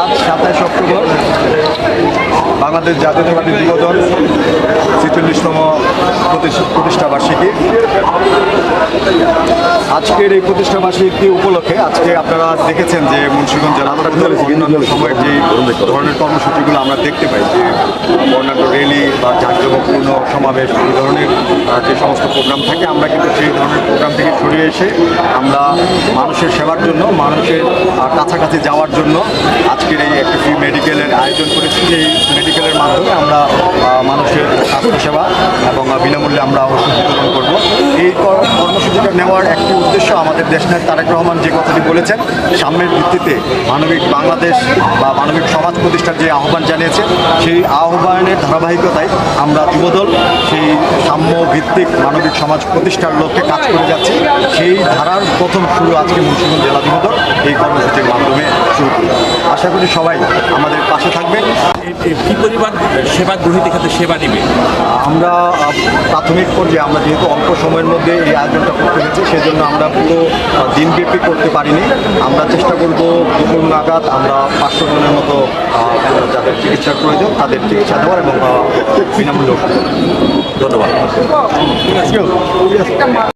আজ সাতাইশ অক্টোবর, বাংলাদেশ জাতীয়তাবাদী যুবদল ছেচল্লিশতম প্রতিষ্ঠা বার্ষিকী আজকের এই প্রতিষ্ঠা বার্ষিকী উপলক্ষে আজকে আপনারা দেখেছেন যে মুন্সিগঞ্জ জেলা অন্যান্য সময়ের যে ধরনের কর্মসূচিগুলো আমরা দেখতে পাই, যে জাঁকজমকপূর্ণ সমাবেশ, এই ধরনের যে সমস্ত প্রোগ্রাম থাকে, আমরা কিন্তু সেই ধরনের প্রোগ্রাম থেকে সরিয়ে এসে আমরা মানুষের সেবার জন্য, মানুষের কাছাকাছি যাওয়ার জন্য আজকের এই একটি ফ্রি মেডিকেলের আয়োজন করেছি। এই মেডিকেলের মাধ্যমে আমরা মানুষের স্বাস্থ্যসেবা এবং বিনামূল্যে আমরা ওষুধ বিতরণ করব। এই কর- নেওয়ার একটি উদ্দেশ্য আমাদের দেশনায়ক তারেক রহমান যে কথাটি বলেছেন, সামনের ভিত্তিতে মানবিক বাংলাদেশ বা মানবিক সমাজ প্রতিষ্ঠার যে আহ্বান জানিয়েছে, সেই আহ্বানের ধারাবাহিকতায় আমরা যুবদল, সেই সাম্য ভিত্তিক মানবিক সমাজ প্রতিষ্ঠার লক্ষ্যে কাজ করে যাচ্ছি। সেই ধারার প্রথম শুরু আজকে মুন্সিগঞ্জ জেলা যুবদল, এই কর্মসূচির মাধ্যমে শুরু করি আশা করি সবাই আমাদের পাশে এ কি পরিমাণ সেবা গ্রহীত ক্ষেত্রে সেবা দিবে আমরা প্রাথমিক পর্যায়ে আমরা যেহেতু অল্প সময়ের মধ্যে এই আয়োজনটা করতে হয়েছে সেজন্য আমরা পুরো দিনব্যাপী করতে পারিনি। আমরা চেষ্টা করব দুপুর নাগাদ আমরা পাঁচশো জনের মতো যাদের চিকিৎসার প্রয়োজন তাদের চিকিৎসা দেওয়ার এবং বিনামূল্যে ধন্যবাদ।